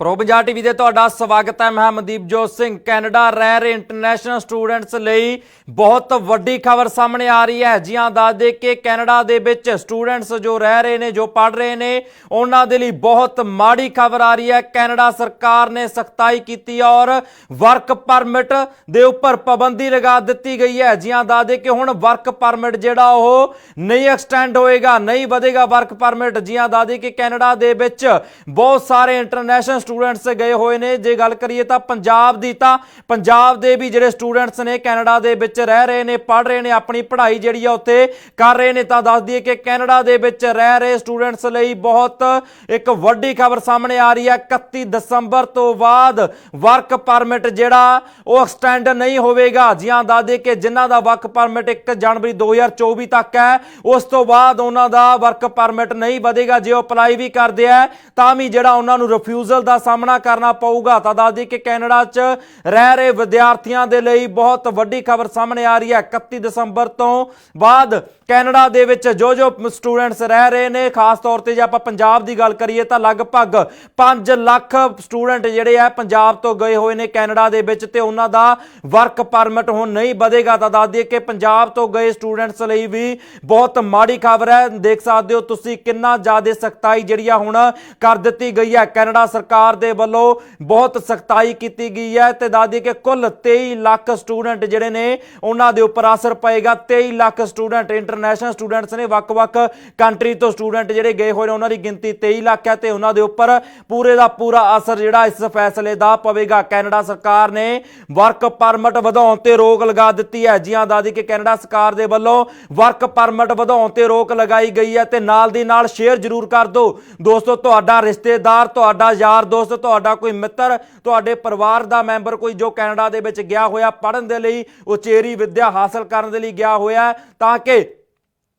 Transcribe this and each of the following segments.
Pro Punjab TV ਦੇ ਤੁਹਾਡਾ ਸਵਾਗਤ ਹੈ। ਮੈਂ ਮਨਦੀਪ ਜੋਤ ਸਿੰਘ, ਕੈਨੇਡਾ ਰਹਿ ਰਹੇ ਇੰਟਰਨੈਸ਼ਨਲ ਸਟੂਡੈਂਟਸ ਲਈ ਬਹੁਤ ਵੱਡੀ ਖਬਰ ਸਾਹਮਣੇ ਆ ਰਹੀ ਹੈ। ਜੀ ਹਾਂ, ਦੱਸ ਦੇ ਕਿ ਕੈਨੇਡਾ ਦੇ ਵਿੱਚ ਸਟੂਡੈਂਟਸ ਜੋ ਰਹਿ ਰਹੇ ਨੇ, ਜੋ ਪੜ੍ਹ ਰਹੇ ਨੇ, ਉਹਨਾਂ ਦੇ ਲਈ ਬਹੁਤ ਮਾੜੀ ਖਬਰ ਆ ਰਹੀ ਹੈ। ਕੈਨੇਡਾ ਸਰਕਾਰ ਨੇ ਸਖਤਾਈ ਕੀਤੀ ਔਰ ਵਰਕ ਪਰਮਿਟ ਦੇ ਉੱਪਰ ਪਾਬੰਦੀ ਲਗਾ ਦਿੱਤੀ ਗਈ ਹੈ। ਜੀ ਹਾਂ, ਦੱਸ ਦੇ ਕਿ ਹੁਣ ਵਰਕ ਪਰਮਿਟ ਜਿਹੜਾ ਉਹ ਨਹੀਂ ਐਕਸਟੈਂਡ ਹੋਏਗਾ, ਨਹੀਂ ਵਧੇਗਾ ਵਰਕ ਪਰਮਿਟ ਜੀ ਹਾਂ, ਦੱਸ ਦੇ ਕਿ ਕੈਨੇਡਾ ਦੇ ਵਿੱਚ ਬਹੁਤ ਸਾਰੇ ਇੰਟਰਨੈਸ਼ਨਲ ਸਟੂਡੈਂਟਸ ਗਏ ਹੋਏ ਨੇ। ਜੇ ਗੱਲ ਕਰੀਏ ਤਾਂ ਪੰਜਾਬ ਦੀ ਤਾਂ ਪੰਜਾਬ ਦੇ ਵੀ ਜਿਹੜੇ ਸਟੂਡੈਂਟਸ ਨੇ ਕੈਨੇਡਾ ਦੇ ਵਿੱਚ ਰਹਿ ਰਹੇ ਨੇ, ਪੜ੍ਹ ਰਹੇ ਨੇ, ਆਪਣੀ ਪੜ੍ਹਾਈ ਜਿਹੜੀ ਆ ਉੱਥੇ ਕਰ ਰਹੇ ਨੇ। ਤਾਂ ਦੱਸ ਦਈਏ ਕਿ ਕੈਨੇਡਾ ਦੇ ਵਿੱਚ ਰਹਿ ਰਹੇ ਸਟੂਡੈਂਟਸ ਲਈ ਬਹੁਤ ਇੱਕ ਵੱਡੀ ਖਬਰ ਸਾਹਮਣੇ ਆ ਰਹੀ ਹੈ। 31 ਦਸੰਬਰ ਤੋਂ ਬਾਅਦ ਵਰਕ ਪਰਮਿਟ ਜਿਹੜਾ, ਉਹ ਐਕਸਟੈਂਡ ਨਹੀਂ ਹੋਵੇਗਾ। ਜੀ ਹਾਂ, ਦੱਸ ਦਈਏ ਕਿ ਜਿਨ੍ਹਾਂ ਦਾ ਵਰਕ ਪਰਮਿਟ 1 ਜਨਵਰੀ 2024 ਤੱਕ ਹੈ, ਉਸ ਤੋਂ ਬਾਅਦ ਉਹਨਾਂ ਦਾ ਵਰਕ ਪਰਮਿਟ ਨਹੀਂ ਵਧੇਗਾ। ਜੇ ਉਹ ਅਪਲਾਈ ਵੀ ਕਰਦੇ ਆ, ਤਾਂ ਵੀ ਜਿਹੜਾ ਉਹਨਾਂ ਨੂੰ ਰਿਫਿਊਜ਼ਲ ਦਾ ਸਾਹਮਣਾ ਕਰਨਾ ਪਊਗਾ। ਤਾਂ ਦੱਸ ਦਈਏ ਕਿ ਕੈਨੇਡਾ 'ਚ ਰਹਿ ਰਹੇ ਵਿਦਿਆਰਥੀਆਂ ਦੇ ਲਈ ਬਹੁਤ ਵੱਡੀ ਖਬਰ ਸਾਹਮਣੇ ਆ ਰਹੀ ਹੈ। 31 ਦਸੰਬਰ ਤੋਂ ਬਾਅਦ ਕੈਨੇਡਾ ਦੇ ਵਿੱਚ ਜੋ ਜੋ ਸਟੂਡੈਂਟਸ ਰਹਿ ਰਹੇ ਨੇ, ਖਾਸ ਤੌਰ ਤੇ ਜੇ ਆਪਾਂ ਪੰਜਾਬ ਦੀ ਗੱਲ ਕਰੀਏ ਤਾਂ ਲਗਭਗ 5 ਲੱਖ ਸਟੂਡੈਂਟ ਜਿਹੜੇ ਆ ਪੰਜਾਬ ਤੋਂ ਗਏ ਹੋਏ ਨੇ ਕੈਨੇਡਾ ਦੇ ਵਿੱਚ ਤੇ ਉਹਨਾਂ ਦਾ ਵਰਕ ਪਰਮਿਟ ਹੁਣ ਨਹੀਂ ਵਧੇਗਾ। ਤਾਂ ਦੱਸ ਦਈਏ ਕਿ ਪੰਜਾਬ ਤੋਂ ਗਏ ਸਟੂਡੈਂਟਸ ਲਈ ਵੀ ਬਹੁਤ ਮਾੜੀ ਖਬਰ ਹੈ। ਦੇਖ ਸਕਦੇ ਹੋ ਤੁਸੀਂ ਕਿੰਨਾ ਜ਼ਿਆਦਾ ਸਖਤਾਈ ਜਿਹੜੀ ਆ ਹੁਣ ਕਰ ਦਿੱਤੀ ਗਈ ਹੈ। ਕੈਨੇਡਾ ਸਰਕਾਰ ਦੇ ਵੱਲੋਂ ਬਹੁਤ ਸਖਤਾਈ ਕੀਤੀ ਗਈ ਹੈ ਤੇ ਦਾਦੀ ਕਿ ਕੁੱਲ 23 ਲੱਖ ਸਟੂਡੈਂਟ ਜਿਹੜੇ ਨੇ ਉਹਨਾਂ ਦੇ ਉੱਪਰ ਅਸਰ ਪਏਗਾ। 23 ਲੱਖ ਸਟੂਡੈਂਟ ਇੰਟਰਨੈਸ਼ਨਲ ਸਟੂਡੈਂਟਸ ਨੇ, ਵੱਖ-ਵੱਖ ਕੰਟਰੀ ਤੋਂ ਸਟੂਡੈਂਟ ਜਿਹੜੇ ਗਏ ਹੋਏ ਨੇ, ਉਹਨਾਂ ਦੀ ਗਿਣਤੀ 23 ਲੱਖ ਹੈ ਤੇ ਉਹਨਾਂ ਦੇ ਉੱਪਰ ਪੂਰੇ ਦਾ ਪੂਰਾ ਅਸਰ ਜਿਹੜਾ ਇਸ ਫੈਸਲੇ ਦਾ ਪਵੇਗਾ। ਕੈਨੇਡਾ ਸਰਕਾਰ ਨੇ ਵਰਕ ਪਰਮਿਟ ਵਧਾਉਣ ਤੇ ਰੋਕ ਲਗਾ ਦਿੱਤੀ ਹੈ। ਜੀ ਹਾਂ ਦਾਦੀ ਕਿ ਕੈਨੇਡਾ ਸਰਕਾਰ ਦੇ ਵੱਲੋਂ ਵਰਕ ਪਰਮਿਟ ਵਧਾਉਣ ਤੇ ਰੋਕ ਲਗਾਈ ਗਈ ਹੈ ਤੇ ਨਾਲ ਦੀ ਨਾਲ ਸ਼ੇਅਰ ਜ਼ਰੂਰ ਕਰ ਦਿਓ। ਦੋਸਤੋ, ਤੁਹਾਡਾ ਰਿਸ਼ਤੇਦਾਰ, ਤੁਹਾਡਾ ਯਾਰ ਦੋਸਤ, ਤੁਹਾਡਾ ਕੋਈ ਮਿੱਤਰ, ਤੁਹਾਡੇ ਪਰਿਵਾਰ ਦਾ ਮੈਂਬਰ ਕੋਈ ਜੋ ਕੈਨੇਡਾ ਦੇ ਵਿੱਚ ਗਿਆ ਹੋਇਆ, ਪੜ੍ਹਨ ਦੇ ਲਈ ਉਚੇਰੀ ਵਿੱਦਿਆ ਹਾਸਲ ਕਰਨ ਦੇ ਲਈ ਗਿਆ ਹੋਇਆ, ਤਾਂ ਕਿ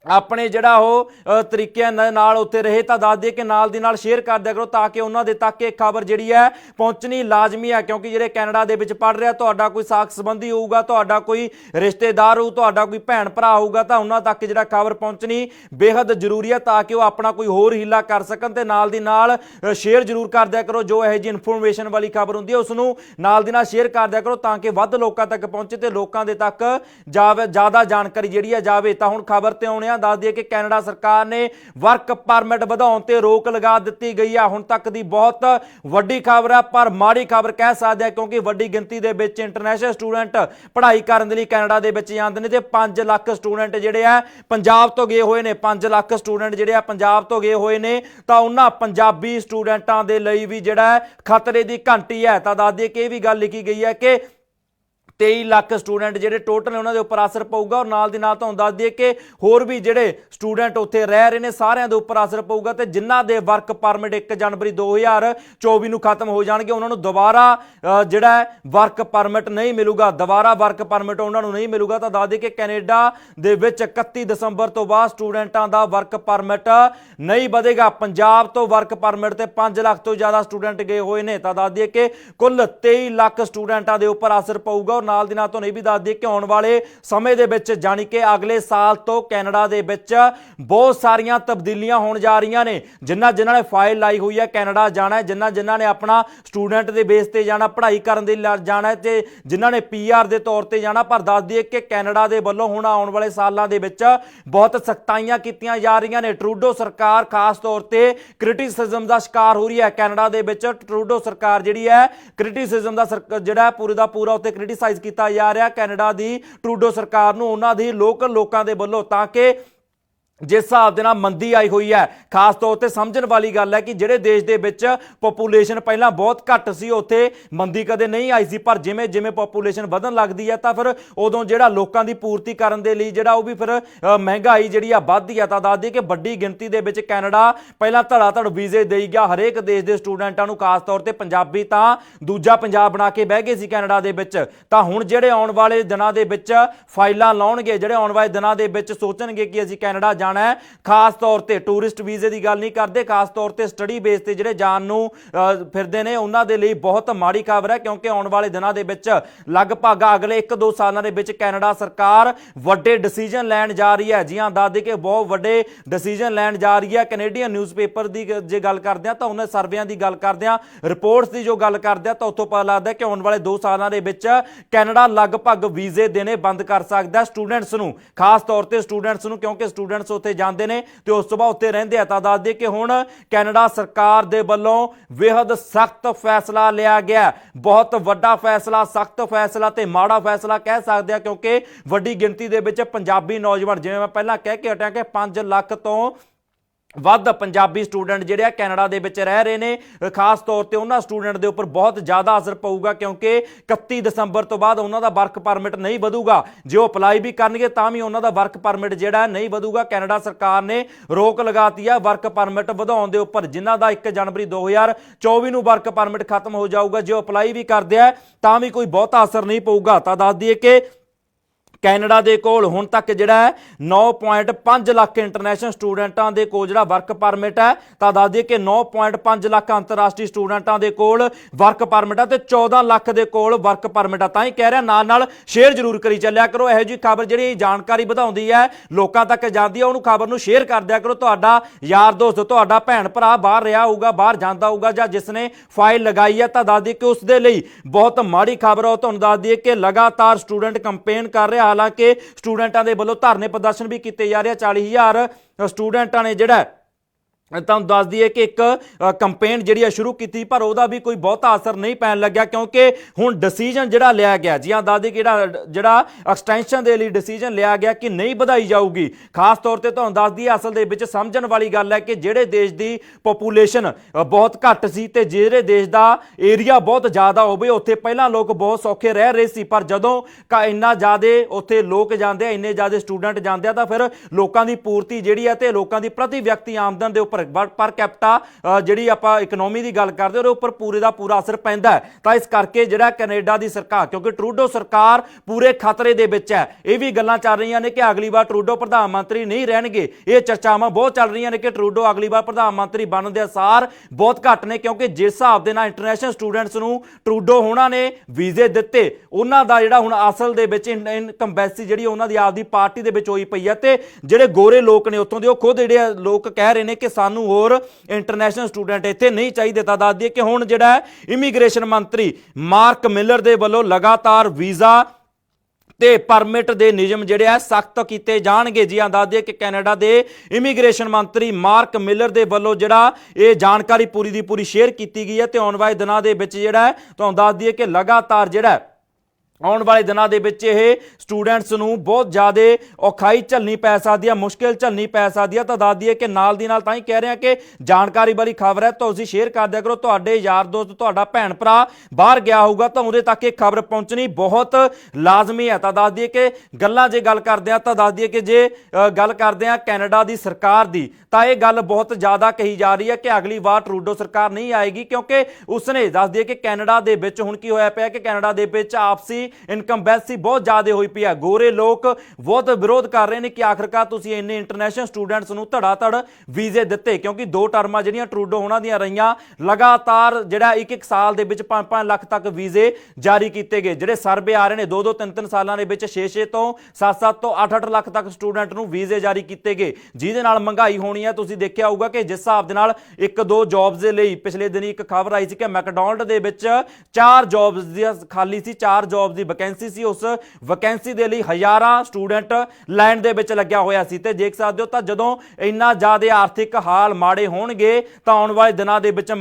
ਆਪਣੇ ਜਿਹੜਾ ਉਹ ਤਰੀਕਿਆਂ ਨਾਲ ਉੱਥੇ ਰਹੇ, ਤਾਂ ਦੱਸ ਦਈਏ ਕਿ ਨਾਲ ਦੀ ਨਾਲ ਸ਼ੇਅਰ ਕਰ ਦਿਆ ਕਰੋ ਤਾਂ ਕਿ ਉਹਨਾਂ ਦੇ ਤੱਕ ਇਹ ਖਬਰ ਜਿਹੜੀ ਹੈ ਪਹੁੰਚਣੀ ਲਾਜ਼ਮੀ ਹੈ, ਕਿਉਂਕਿ ਜਿਹੜੇ ਕੈਨੇਡਾ ਦੇ ਵਿੱਚ ਪੜ ਰਿਹਾ, ਤੁਹਾਡਾ ਕੋਈ ਸਾਖ ਸੰਬੰਧੀ ਹੋਊਗਾ, ਤੁਹਾਡਾ ਕੋਈ ਰਿਸ਼ਤੇਦਾਰ ਹੋਊ, ਤੁਹਾਡਾ ਕੋਈ ਭੈਣ ਭਰਾ ਹੋਊਗਾ, ਤਾਂ ਉਹਨਾਂ ਤੱਕ ਜਿਹੜਾ ਖਬਰ ਪਹੁੰਚਣੀ ਬੇहद ਜ਼ਰੂਰੀ ਹੈ ਤਾਂ ਕਿ ਉਹ ਆਪਣਾ ਕੋਈ ਹੋਰ ਹੀਲਾ ਕਰ ਸਕਣ ਤੇ ਨਾਲ ਦੀ ਨਾਲ ਸ਼ੇਅਰ ਜ਼ਰੂਰ ਕਰ ਦਿਆ ਕਰੋ, ਜੋ ਇਹੋ ਜਿਹੀ ਇਨਫੋਰਮੇਸ਼ਨ ਵਾਲੀ ਖਬਰ ਹੁੰਦੀ ਹੈ, ਉਸ ਨੂੰ ਨਾਲ ਦੀ ਨਾਲ ਸ਼ੇਅਰ ਕਰ ਦਿਆ ਕਰੋ ਤਾਂ ਕਿ ਵੱਧ ਲੋਕਾਂ ਤੱਕ ਪਹੁੰਚੇ ਤੇ ਲੋਕਾਂ ਦੇ ਤੱਕ ਜਾਵੇ, ਜ਼ਿਆਦਾ ਜਾਣਕਾਰੀ ਜਿਹੜੀ ਹੈ ਜਾਵੇ, ਤਾਂ ਹੁਣ ਖਬਰ ਤੇ ਆਉਣੇ ਆ ਦੱਸ ਦਈਏ ਕਿ ਕੈਨੇਡਾ ਸਰਕਾਰ ਨੇ ਵਰਕ ਪਰਮਿਟ ਵਧਾਉਣ ਤੇ ਰੋਕ ਲਗਾ ਦਿੱਤੀ ਗਈ ਹੈ ਹੁਣ ਤੱਕ ਦੀ ਬਹੁਤ ਵੱਡੀ ਖਬਰ ਹੈ ਪਰ ਮਾੜੀ ਖਬਰ ਕਹਿ ਸਕਦੇ ਆ ਕਿਉਂਕਿ ਵੱਡੀ ਗਿਣਤੀ ਦੇ ਵਿੱਚ ਇੰਟਰਨੈਸ਼ਨਲ ਸਟੂਡੈਂਟ ਪੜ੍ਹਾਈ ਕਰਨ ਦੇ ਲਈ ਕੈਨੇਡਾ ਦੇ ਵਿੱਚ ਜਾਂਦੇ ਨੇ ਤੇ 5 ਲੱਖ ਸਟੂਡੈਂਟ ਜਿਹੜੇ ਆ, ਪੰਜਾਬ ਤੋਂ ਗਏ ਹੋਏ ਨੇ। 5 ਲੱਖ ਸਟੂਡੈਂਟ ਜਿਹੜੇ ਆ, ਪੰਜਾਬ ਤੋਂ ਗਏ ਹੋਏ ਨੇ। ਤਾਂ ਉਹਨਾਂ ਪੰਜਾਬੀ ਸਟੂਡੈਂਟਾਂ ਦੇ ਲਈ ਵੀ ਜਿਹੜਾ ਖਤਰੇ ਦੀ ਘੰਟੀ ਹੈ। ਤਾਂ ਦੱਸ ਦਈਏ ਕਿ ਇਹ ਵੀ ਗੱਲ ਲਿਖੀ ਗਈ ਹੈ ਕਿ 23 ਲੱਖ ਸਟੂਡੈਂਟ ਜਿਹੜੇ ਟੋਟਲ ਨੇ ਉਹਨਾਂ ਦੇ ਉੱਪਰ ਅਸਰ ਪਊਗਾ ਔਰ ਨਾਲ ਦੀ ਨਾਲ ਤੁਹਾਨੂੰ ਦੱਸ ਦਈਏ ਕਿ ਹੋਰ ਵੀ ਜਿਹੜੇ ਸਟੂਡੈਂਟ ਉੱਥੇ ਰਹਿ ਰਹੇ ਨੇ, ਸਾਰਿਆਂ ਦੇ ਉੱਪਰ ਅਸਰ ਪਊਗਾ ਤੇ ਜਿਨ੍ਹਾਂ ਦੇ ਵਰਕ ਪਰਮਿਟ 1 ਜਨਵਰੀ 2024 ਨੂੰ ਖਤਮ ਹੋ ਜਾਣਗੇ, ਉਹਨਾਂ ਨੂੰ ਦੁਬਾਰਾ ਜਿਹੜਾ ਵਰਕ ਪਰਮਿਟ ਨਹੀਂ ਮਿਲੂਗਾ, ਦੁਬਾਰਾ ਵਰਕ ਪਰਮਿਟ ਉਹਨਾਂ ਨੂੰ ਨਹੀਂ ਮਿਲੂਗਾ, ਤਾਂ ਦੱਸ ਦਈਏ ਕਿ ਕੈਨੇਡਾ ਦੇ ਵਿੱਚ 31 ਦਸੰਬਰ ਤੋਂ ਬਾਅਦ ਸਟੂਡੈਂਟਾਂ ਦਾ ਵਰਕ ਪਰਮਿਟ ਨਹੀਂ ਵਧੇਗਾ। ਪੰਜਾਬ ਤੋਂ ਵਰਕ ਪਰਮਿਟ ਤੇ 5 ਲੱਖ ਤੋਂ ਜ਼ਿਆਦਾ ਸਟੂਡੈਂਟ ਗਏ ਹੋਏ ਨੇ, ਤਾਂ ਦੱਸ ਦਈਏ ਕਿ ਕੁੱਲ 23 ਲੱਖ ਸਟੂਡੈਂਟਾਂ ਦੇ ਉੱਪਰ ਅਸਰ ਪਊਗਾ ਔਰ ਨਾਲ ਦੀ ਨਾਲ ਤੁਹਾਨੂੰ ਇਹ ਵੀ ਦੱਸ ਦਈਏ ਕਿ ਆਉਣ ਵਾਲੇ ਸਮੇਂ ਦੇ ਵਿੱਚ ਜਾਣੀ ਕਿ ਅਗਲੇ ਸਾਲ ਤੋਂ ਕੈਨੇਡਾ ਦੇ ਵਿੱਚ ਬਹੁਤ ਸਾਰੀਆਂ ਤਬਦੀਲੀਆਂ ਹੋਣ ਜਾ ਰਹੀਆਂ ਨੇ, ਜਿਨ੍ਹਾਂ ਜਿਨ੍ਹਾਂ ਨੇ ਫਾਈਲ ਲਾਈ ਹੋਈ ਹੈ, ਕੈਨੇਡਾ ਜਾਣਾ ਹੈ, ਜਿਨ੍ਹਾਂ ਜਿਨ੍ਹਾਂ ਨੇ ਆਪਣਾ ਸਟੂਡੈਂਟ ਦੇ ਬੇਸ ਤੇ ਜਾਣਾ, ਪੜ੍ਹਾਈ ਕਰਨ ਦੇ ਲਈ ਜਾਣਾ ਹੈ ਤੇ ਜਿਨ੍ਹਾਂ ਨੇ ਪੀਆਰ ਦੇ ਤੌਰ ਤੇ ਜਾਣਾ, ਪਰ ਦੱਸ ਦਈਏ ਕਿ ਕੈਨੇਡਾ ਦੇ ਵੱਲੋਂ ਹੁਣ ਆਉਣ ਵਾਲੇ ਸਾਲਾਂ ਦੇ ਵਿੱਚ ਬਹੁਤ ਸਖਤਾਈਆਂ ਕੀਤੀਆਂ ਜਾ ਰਹੀਆਂ ਨੇ। ਟਰੂਡੋ ਸਰਕਾਰ ਖਾਸ ਤੌਰ ਤੇ ਕ੍ਰਿਟਿਸਿਜ਼ਮ ਦਾ ਸ਼ਿਕਾਰ ਹੋ ਰਹੀ ਹੈ। ਕੈਨੇਡਾ ਦੇ ਵਿੱਚ ਟਰੂਡੋ ਸਰਕਾਰ ਜਿਹੜੀ ਹੈ ਕ੍ਰਿਟਿਸਿਜ਼ਮ ਦਾ ਸਰਕ- ਜਿਹੜਾ ਪੂਰੇ ਦਾ ਪੂਰਾ ਉੱਤੇ ਕ੍ਰਿਟਿਸਾਈਜ਼ ਕੀਤਾ ਜਾ ਰਿਹਾ ਕੈਨੇਡਾ ਦੀ ਟਰੂਡੋ ਸਰਕਾਰ ਨੂੰ ਉਹਨਾਂ ਦੀ ਲੋਕਲ ਲੋਕਾਂ ਦੇ ਵੱਲੋਂ ਤਾਂ ਕਿ ਜਿਸ ਹਿਸਾਬ ਦੇ ਨਾਲ ਮੰਦੀ ਆਈ ਹੋਈ ਹੈ, ਖਾਸ ਤੌਰ ਤੇ ਸਮਝਣ ਵਾਲੀ ਗੱਲ ਹੈ ਕਿ ਜਿਹੜੇ ਦੇਸ਼ ਦੇ ਵਿੱਚ ਪੋਪੂਲੇਸ਼ਨ ਪਹਿਲਾਂ ਬਹੁਤ ਘੱਟ ਸੀ, ਉੱਥੇ ਮੰਦੀ ਕਦੇ ਨਹੀਂ ਆਈ ਸੀ, ਪਰ ਜਿਵੇਂ ਜਿਵੇਂ ਪੋਪੂਲੇਸ਼ਨ ਵਧਣ ਲੱਗਦੀ ਹੈ ਤਾਂ ਫਿਰ ਉਦੋਂ ਜਿਹੜਾ ਲੋਕਾਂ ਦੀ ਪੂਰਤੀ ਕਰਨ ਦੇ ਲਈ ਜਿਹੜਾ ਉਹ ਵੀ ਫਿਰ ਮਹਿੰਗਾਈ ਜਿਹੜੀ ਆ ਵੱਧਦੀ ਆ ਤਾਂ ਦੱਸਦੀ ਕਿ ਵੱਡੀ ਗਿਣਤੀ ਦੇ ਵਿੱਚ ਕੈਨੇਡਾ ਪਹਿਲਾਂ ਧੜਾ ਧੜ ਵੀਜ਼ੇ ਦੇਈ ਗਿਆ, ਹਰੇਕ ਦੇਸ਼ ਦੇ ਸਟੂਡੈਂਟਾਂ ਨੂੰ ਖਾਸ ਤੌਰ ਤੇ ਪੰਜਾਬੀ ਤਾਂ ਦੂਜਾ ਪੰਜਾਬ ਬਣਾ ਕੇ ਬਹਿ ਗਏ ਸੀ ਕੈਨੇਡਾ ਦੇ ਵਿੱਚ। ਤਾਂ ਹੁਣ ਜਿਹੜੇ ਆਉਣ ਵਾਲੇ ਦਿਨਾਂ ਦੇ ਵਿੱਚ ਫਾਈਲਾਂ ਲਾਉਣਗੇ, ਜਿਹੜੇ ਆਉਣ ਵਾਲੇ ਦਿਨਾਂ ਦੇ ਵਿੱਚ ਸੋਚਣਗੇ ਕਿ ਅਸੀਂ ਕੈਨੇਡਾ ਜਾਣਾ ਹੈ। ਖਾਸ ਤੌਰ ਤੇ ਟੂਰਿਸਟ ਵੀਜ਼ੇ ਦੀ ਗੱਲ ਨਹੀਂ ਕਰਦੇ। ਖਾਸ ਤੌਰ ਤੇ ਸਟੱਡੀ ਬੇਸ ਤੇ ਜਿਹੜੇ ਜਾਣ ਨੂੰ ਫਿਰਦੇ ਨੇ, ਉਹਨਾਂ ਦੇ ਲਈ ਬਹੁਤ ਮਾੜੀ ਖਬਰ ਹੈ, ਕਿਉਂਕਿ ਆਉਣ ਵਾਲੇ ਦਿਨਾਂ ਦੇ ਵਿੱਚ ਲਗਭਗ ਅਗਲੇ 1-2 ਸਾਲਾਂ ਦੇ ਵਿੱਚ ਕੈਨੇਡਾ ਸਰਕਾਰ ਵੱਡੇ ਡਿਸੀਜਨ ਲੈਣ ਜਾ ਰਹੀ ਹੈ। ਜੀ ਹਾਂ ਦੱਸ ਦਈਏ ਕਿ ਬਹੁਤ ਵੱਡੇ ਡਿਸੀਜਨ ਲੈਣ ਜਾ ਰਹੀ ਹੈ। ਕੈਨੇਡੀਅਨ ਨਿਊਜ਼ਪੇਪਰ ਦੀ ਜੇ ਗੱਲ ਕਰਦੇ ਆ ਤਾਂ ਉਹਨਾਂ ਸਰਵੇਆਂ ਦੀ ਗੱਲ ਕਰਦੇ ਆ ਰਿਪੋਰਟਸ ਦੀ ਜੋ ਗੱਲ ਕਰਦੇ ਆ ਤਾਂ ਉੱਥੋਂ ਪਤਾ ਲੱਗਦਾ ਕਿ ਆਉਣ ਵਾਲੇ 2 ਸਾਲਾਂ ਦੇ ਵਿੱਚ ਕੈਨੇਡਾ ਲਗਭਗ ਵੀਜ਼ੇ ਦੇਣੇ ਬੰਦ ਕਰ ਸਕਦਾ ਸਟੂਡੈਂਟਸ ਨੂੰ, ਖਾਸ ਤੌਰ ਤੇ ਸਟੂਡੈਂਟਸ ਨੂੰ, ਕਿਉਂਕਿ ਸਟੂਡੈਂਟਸ ਉੱਥੇ ਜਾਂਦੇ ਨੇ ਤੇ ਉਸ ਤੋਂ ਬਾਅਦ ਉੱਥੇ ਰਹਿੰਦੇ ਆ। ਤਾਂ ਦੱਸ ਦਈਏ ਕਿ ਹੁਣ ਕੈਨੇਡਾ ਸਰਕਾਰ ਦੇ ਵੱਲੋਂ ਬੇहद ਸਖਤ ਫੈਸਲਾ ਲਿਆ ਗਿਆ ਬਹੁਤ ਵੱਡਾ ਫੈਸਲਾ, ਸਖਤ ਫੈਸਲਾ ਤੇ ਮਾੜਾ ਫੈਸਲਾ ਕਹਿ ਸਕਦੇ ਆ, ਕਿਉਂਕਿ ਵੱਡੀ ਗਿਣਤੀ ਦੇ ਵਿੱਚ ਪੰਜਾਬੀ ਨੌਜਵਾਨ, ਜਿਵੇਂ ਮੈਂ ਪਹਿਲਾਂ ਕਹਿ ਕੇ ਹਟਿਆ ਕਿ 5 ਲੱਖ ਤੋਂ ਵੱਧ ਪੰਜਾਬੀ ਸਟੂਡੈਂਟ ਜਿਹੜੇ ਆ ਕੈਨੇਡਾ ਦੇ ਵਿੱਚ ਰਹਿ ਰਹੇ ਨੇ। ਖਾਸ ਤੌਰ ਤੇ ਉਹਨਾਂ ਸਟੂਡੈਂਟ ਦੇ ਉੱਪਰ ਬਹੁਤ ਜ਼ਿਆਦਾ ਅਸਰ ਪਊਗਾ ਕਿਉਂਕਿ 31 ਦਸੰਬਰ ਤੋਂ ਬਾਅਦ ਉਹਨਾਂ ਦਾ ਵਰਕ ਪਰਮਿਟ ਨਹੀਂ ਵਧੂਗਾ। ਜੇ ਉਹ ਅਪਲਾਈ ਵੀ ਕਰਨਗੇ ਤਾਂ ਵੀ ਉਹਨਾਂ ਦਾ ਵਰਕ ਪਰਮਿਟ ਜਿਹੜਾ ਨਹੀਂ ਵਧੂਗਾ। ਕੈਨੇਡਾ ਸਰਕਾਰ ਨੇ ਰੋਕ ਲਗਾਤੀ ਹੈ ਵਰਕ ਪਰਮਿਟ ਵਧਾਉਣ ਦੇ ਉੱਪਰ, ਜਿਨ੍ਹਾਂ ਦਾ 1 ਜਨਵਰੀ 2024 ਨੂੰ ਵਰਕ ਪਰਮਿਟ ਖਤਮ ਹੋ ਜਾਊਗਾ। ਜੇ ਉਹ ਅਪਲਾਈ ਵੀ ਕਰਦੇ ਆ ਤਾਂ ਵੀ ਕੋਈ ਬਹੁਤਾ ਅਸਰ ਨਹੀਂ ਪਊਗਾ। ਤਾਂ ਦੱਸ ਦਈਏ ਕਿ ਕੈਨੇਡਾ ਦੇ ਕੋਲ ਹੁਣ ਤੱਕ ਜਿਹੜਾ ਹੈ 9.5 ਲੱਖ ਇੰਟਰਨੈਸ਼ਨਲ ਸਟੂਡੈਂਟਾਂ ਦੇ ਕੋਲ ਜਿਹੜਾ ਵਰਕ ਪਰਮਿਟ ਹੈ, ਤਾਂ ਦੱਸ ਦਈਏ ਕਿ 9.5 ਲੱਖ ਅੰਤਰਰਾਸ਼ਟਰੀ ਸਟੂਡੈਂਟਾਂ ਦੇ ਕੋਲ ਵਰਕ ਪਰਮਿਟ ਹੈ ਤੇ 14 ਲੱਖ ਦੇ ਕੋਲ ਵਰਕ ਪਰਮਿਟ ਹੈ। ਤਾਂ ਹੀ ਕਹਿ ਰਿਹਾ ਨਾਲ ਨਾਲ ਸ਼ੇਅਰ ਜ਼ਰੂਰ ਕਰੀ ਚੱਲਿਆ ਕਰੋ। ਇਹੋ ਜੀ ਖਬਰ ਜਿਹੜੀ ਜਾਣਕਾਰੀ ਵਧਾਉਂਦੀ ਹੈ, ਲੋਕਾਂ ਤੱਕ ਜਾਂਦੀ ਹੈ, ਉਹਨੂੰ ਖਬਰ ਨੂੰ ਸ਼ੇਅਰ ਕਰ ਦਿਆ ਕਰੋ। ਤੁਹਾਡਾ ਯਾਰ ਦੋਸਤ, ਤੁਹਾਡਾ ਭੈਣ ਭਰਾ ਬਾਹਰ ਰਿਹਾ ਹੋਊਗਾ, ਬਾਹਰ ਜਾਂਦਾ ਹੋਊਗਾ ਜਾਂ ਜਿਸ ਨੇ ਫਾਈਲ ਲਗਾਈ ਹੈ, ਤਾਂ ਦੱਸ ਦਈਏ ਕਿ ਉਸ ਦੇ ਲਈ ਬਹੁਤ ਮਾੜੀ ਖਬਰ ਹੈ। ਉਹ ਤੁਹਾਨੂੰ ਦੱਸ ਦਈਏ ਕਿ ਲਗਾਤਾਰ ਸਟੂਡੈਂਟ ਕੰਪੇਨ ਕਰ ਰਿਹਾ ਹਾਲਾਂਕਿ ਸਟੂਡੈਂਟਾਂ ਦੇ ਵੱਲੋਂ ਧਰਨੇ ਪ੍ਰਦਰਸ਼ਨ ਵੀ ਕੀਤੇ ਜਾ ਰਹੇ ਆ। 40000 ਸਟੂਡੈਂਟਾਂ ਨੇ ਜਿਹੜਾ ਤੁਹਾਨੂੰ ਦੱਸ ਦਈਏ ਕਿ ਇੱਕ ਕੰਪੇਨ ਜਿਹੜੀ ਆ ਸ਼ੁਰੂ ਕੀਤੀ, ਪਰ ਉਹਦਾ ਵੀ ਕੋਈ ਬਹੁਤਾ ਅਸਰ ਨਹੀਂ ਪੈਣ ਲੱਗਿਆ, ਕਿਉਂਕਿ ਹੁਣ ਡਿਸੀਜਨ ਜਿਹੜਾ ਲਿਆ ਗਿਆ, ਜੀ ਹਾਂ, ਦੱਸ ਦਈਏ ਜਿਹੜਾ ਜਿਹੜਾ ਐਕਸਟੈਂਸ਼ਨ ਦੇ ਲਈ ਡਿਸੀਜਨ ਲਿਆ ਗਿਆ ਕਿ ਨਹੀਂ ਵਧਾਈ ਜਾਊਗੀ। ਖਾਸ ਤੌਰ ਤੇ ਤੁਹਾਨੂੰ ਦੱਸ ਦਈਏ, ਅਸਲ ਦੇ ਵਿੱਚ ਸਮਝਣ ਵਾਲੀ ਗੱਲ ਹੈ ਕਿ ਜਿਹੜੇ ਦੇਸ਼ ਦੀ ਪੋਪੂਲੇਸ਼ਨ ਬਹੁਤ ਘੱਟ ਸੀ ਤੇ ਜਿਹੜੇ ਦੇਸ਼ ਦਾ ਏਰੀਆ ਬਹੁਤ ਜ਼ਿਆਦਾ ਹੋਵੇ, ਉੱਥੇ ਪਹਿਲਾਂ ਲੋਕ ਬਹੁਤ ਸੌਖੇ ਰਹਿ ਰਹੇ ਸੀ, ਪਰ ਜਦੋਂ ਕਾ ਇੰਨਾ ਜ਼ਿਆਦਾ ਉੱਥੇ ਲੋਕ ਜਾਂਦੇ ਆ, ਇੰਨੇ ਜ਼ਿਆਦਾ ਸਟੂਡੈਂਟ ਜਾਂਦੇ ਆ, ਤਾਂ ਫਿਰ ਲੋਕਾਂ ਦੀ ਪੂਰਤੀ ਜਿਹੜੀ ਹੈ ਤੇ ਲੋਕਾਂ ਦੀ ਪ੍ਰਤੀ ਵਿਅਕਤੀ ਆਮਦਨ ਦੇ ਉੱਪਰ ਪਰ ਕੈਪਟਾ ਜਿਹੜੀ ਆਪਾਂ ਇਕਨੋਮੀ ਦੀ ਗੱਲ ਕਰਦੇ ਉਹਦੇ ਉੱਪਰ ਪੂਰੇ ਦਾ ਪੂਰਾ ਅਸਰ ਪੈਂਦਾ ਤਾਂ ਇਸ ਕਰਕੇ ਜਿਹੜਾ ਕੈਨੇਡਾ ਦੀ ਸਰਕਾਰ, ਕਿਉਂਕਿ ਟਰੂਡੋ ਸਰਕਾਰ ਪੂਰੇ ਖਤਰੇ ਦੇ ਵਿੱਚ ਹੈ। ਇਹ ਵੀ ਗੱਲਾਂ ਚੱਲ ਰਹੀਆਂ ਨੇ ਕਿ ਅਗਲੀ ਵਾਰ ਟਰੂਡੋ ਪ੍ਰਧਾਨ ਮੰਤਰੀ ਨਹੀਂ ਰਹਿਣਗੇ। ਇਹ ਚਰਚਾਵਾਂ ਬਹੁਤ ਚੱਲ ਰਹੀਆਂ ਨੇ ਕਿ ਟਰੂਡੋ ਅਗਲੀ ਵਾਰ ਪ੍ਰਧਾਨ ਮੰਤਰੀ ਬਣਨ ਦੇ ਅਸਾਰ ਬਹੁਤ ਘੱਟ ਨੇ, ਕਿਉਂਕਿ ਜਿਸ ਹਿਸਾਬ ਦੇ ਨਾਲ ਇੰਟਰਨੈਸ਼ਨਲ ਸਟੂਡੈਂਟਸ ਨੂੰ ਟਰੂਡੋ ਹੋਣਾ ਨੇ ਵੀਜ਼ੇ ਦਿੱਤੇ, ਉਹਨਾਂ ਦਾ ਜਿਹੜਾ ਹੁਣ ਅਸਲ ਦੇ ਵਿੱਚ ਕੰਬੈਸੀ ਜਿਹੜੀ ਉਹਨਾਂ ਦੀ ਆਪਦੀ ਪਾਰਟੀ ਦੇ ਵਿੱਚ ਹੋਈ ਪਈ ਹੈ ਤੇ ਜਿਹੜੇ ਗੋਰੇ ਲੋਕ ਨੇ ਉੱਥੋਂ ਦੇ, ਉਹ ਖੁਦ ਜਿਹੜੇ ਲੋਕ ਕਹਿ ਰਹੇ ਨੇ ਕਿ ਸਾਨੂੰ ਹੋਰ ਇੰਟਰਨੈਸ਼ਨਲ ਸਟੂਡੈਂਟ ਇੱਥੇ ਨਹੀਂ ਚਾਹੀਦੇ। ਤਾਂ ਦੱਸ ਦਈਏ ਕਿ ਹੁਣ ਜਿਹੜਾ ਇਮੀਗ੍ਰੇਸ਼ਨ ਮੰਤਰੀ ਮਾਰਕ ਮਿਲਰ ਦੇ ਵੱਲੋਂ ਲਗਾਤਾਰ ਵੀਜ਼ਾ ਤੇ ਪਰਮਿਟ ਦੇ ਨਿਯਮ ਜਿਹੜੇ ਆ, ਸਖਤ ਕੀਤੇ ਜਾਣਗੇ। ਜੀ ਦੱਸ ਦਈਏ ਕਿ ਕੈਨੇਡਾ ਦੇ ਇਮੀਗ੍ਰੇਸ਼ਨ ਮੰਤਰੀ ਮਾਰਕ ਮਿਲਰ ਦੇ ਵੱਲੋਂ ਜਿਹੜਾ ਇਹ ਜਾਣਕਾਰੀ ਪੂਰੀ ਦੀ ਪੂਰੀ ਸ਼ੇਅਰ ਕੀਤੀ ਗਈ ਹੈ ਤੇ ਆਉਣ ਵਾਲੇ ਦਿਨਾਂ ਦੇ ਵਿੱਚ ਜਿਹੜਾ ਤੁਹਾਨੂੰ ਦੱਸ ਦਈਏ ਕਿ ਲਗਾਤਾਰ ਜਿਹੜਾ ਆਉਣ ਵਾਲੇ ਦਿਨਾਂ ਦੇ ਵਿੱਚ ਇਹ ਸਟੂਡੈਂਟਸ ਨੂੰ ਬਹੁਤ ਜ਼ਿਆਦਾ ਔਖਾਈ ਝੱਲਣੀ ਪੈ ਸਕਦੀ ਹੈ ਮੁਸ਼ਕਿਲ ਝੱਲਣੀ ਪੈ ਸਕਦੀ ਹੈ ਤਾਂ ਦੱਸ ਦਈਏ ਕਿ ਨਾਲ ਦੀ ਨਾਲ ਤਾਂ ਹੀ ਕਹਿ ਰਹੇ ਹਾਂ ਕਿ ਜਾਣਕਾਰੀ ਵਾਲੀ ਖਬਰ ਹੈ, ਤਾਂ ਤੁਸੀਂ ਸ਼ੇਅਰ ਕਰ ਦਿਆ ਕਰੋ। ਤੁਹਾਡੇ ਯਾਰ ਦੋਸਤ, ਤੁਹਾਡਾ ਭੈਣ ਭਰਾ ਬਾਹਰ ਗਿਆ ਹੋਊਗਾ, ਤਾਂ ਉਹਦੇ ਤੱਕ ਇਹ ਖਬਰ ਪਹੁੰਚਣੀ ਬਹੁਤ ਲਾਜ਼ਮੀ ਹੈ। ਤਾਂ ਦੱਸ ਦਈਏ ਕਿ ਗੱਲਾਂ ਜੇ ਗੱਲ ਕਰਦੇ ਆ, ਤਾਂ ਦੱਸ ਦਈਏ ਕਿ ਜੇ ਗੱਲ ਕਰਦੇ ਆ ਕੈਨੇਡਾ ਦੀ ਸਰਕਾਰ ਦੀ, ਤਾਂ ਇਹ ਗੱਲ ਬਹੁਤ ਜ਼ਿਆਦਾ ਕਹੀ ਜਾ ਰਹੀ ਹੈ ਕਿ ਅਗਲੀ ਵਾਰ ਟਰੂਡੋ ਸਰਕਾਰ ਨਹੀਂ ਆਏਗੀ, ਕਿਉਂਕਿ ਉਸਨੇ ਦੱਸ ਦਈਏ ਕਿ ਕੈਨੇਡਾ ਦੇ ਵਿੱਚ ਹੁਣ ਕੀ ਹੋਇਆ ਪਿਆ ਕਿ ਕੈਨੇਡਾ ਦੇ ਵਿੱਚ ਆਪਸੀ ਇਨਕੰਬੈਂਸੀ ਬਹੁਤ ਜ਼ਿਆਦਾ ਹੋਈ ਪਈ ਹੈ ਗੋਰੇ ਲੋਕ ਬਹੁਤ ਵਿਰੋਧ ਕਰ ਰਹੇ ਨੇ ਕਿ ਆਖਰਕਾਰ ਤੁਸੀਂ ਇੰਨੇ ਇੰਟਰਨੈਸ਼ਨਲ ਸਟੂਡੈਂਟਸ ਨੂੰ ਧੜਾ ਧੜ ਵੀਜ਼ੇ ਦਿੱਤੇ, ਕਿਉਂਕਿ ਦੋ ਟਰਮਾਂ ਜਿਹੜੀਆਂ ਟਰੂਡੋ ਉਹਨਾਂ ਦੀਆਂ ਰਹੀਆਂ, ਲਗਾਤਾਰ ਜਿਹੜਾ ਇੱਕ ਇੱਕ ਸਾਲ ਦੇ ਵਿੱਚ 5-5 ਲੱਖ ਤੱਕ ਵੀਜ਼ੇ ਜਾਰੀ ਕੀਤੇ ਗਏ। ਜਿਹੜੇ ਸਰਵੇ ਆ ਰਹੇ ਨੇ 2-2 3-3 ਸਾਲਾਂ ਦੇ ਵਿੱਚ 6-6 ਤੋਂ 7-7 ਤੋਂ 8-8 ਲੱਖ ਤੱਕ ਸਟੂਡੈਂਟ ਨੂੰ ਵੀਜ਼ੇ ਜਾਰੀ ਕੀਤੇ ਗਏ। ਜਿਹਦੇ ਨਾਲ ਮਹਿੰਗਾਈ ਹੋਣੀ ਹੈ ਤੁਸੀਂ ਦੇਖਿਆ ਹੋਊਗਾ ਕਿ ਜਿਸ ਹਿਸਾਬ ਦੇ ਨਾਲ ਇੱਕ ਦੋ ਜੌਬਸ ਦੇ ਲਈ ਪਿਛਲੇ ਦਿਨੀ ਇੱਕ ਖਬਰ ਆਈ ਸੀ ਕਿ ਮੈਕਡੋਨਲਡ ਦੇ ਵਿੱਚ ਚਾਰ ਜੌਬਸ ਦੀਆਂ ਖਾਲੀ ਸੀ, ਚਾਰ ਜੌਬਸ ਦੀ ਵੈਕੈਂਸੀ ਸੀ, ਉਸ ਵੈਕੈਂਸੀ ਦੇ ਲਈ ਹਜ਼ਾਰਾਂ ਸਟੂਡੈਂਟ ਲਾਈਨ ਦੇ ਵਿੱਚ ਲੱਗਿਆ ਹੋਇਆ ਸੀ ਤੇ ਦੇਖ ਸਕਦੇ ਹੋ ਤਾਂ ਜਦੋਂ ਇੰਨਾ ਜ਼ਿਆਦਾ ਆਰਥਿਕ ਹਾਲ ਮਾੜੇ ਹੋਣਗੇ ਤਾਂ ਆਉਣ ਵਾਲੇ ਦਿਨਾਂ ਦੇ ਵਿੱਚ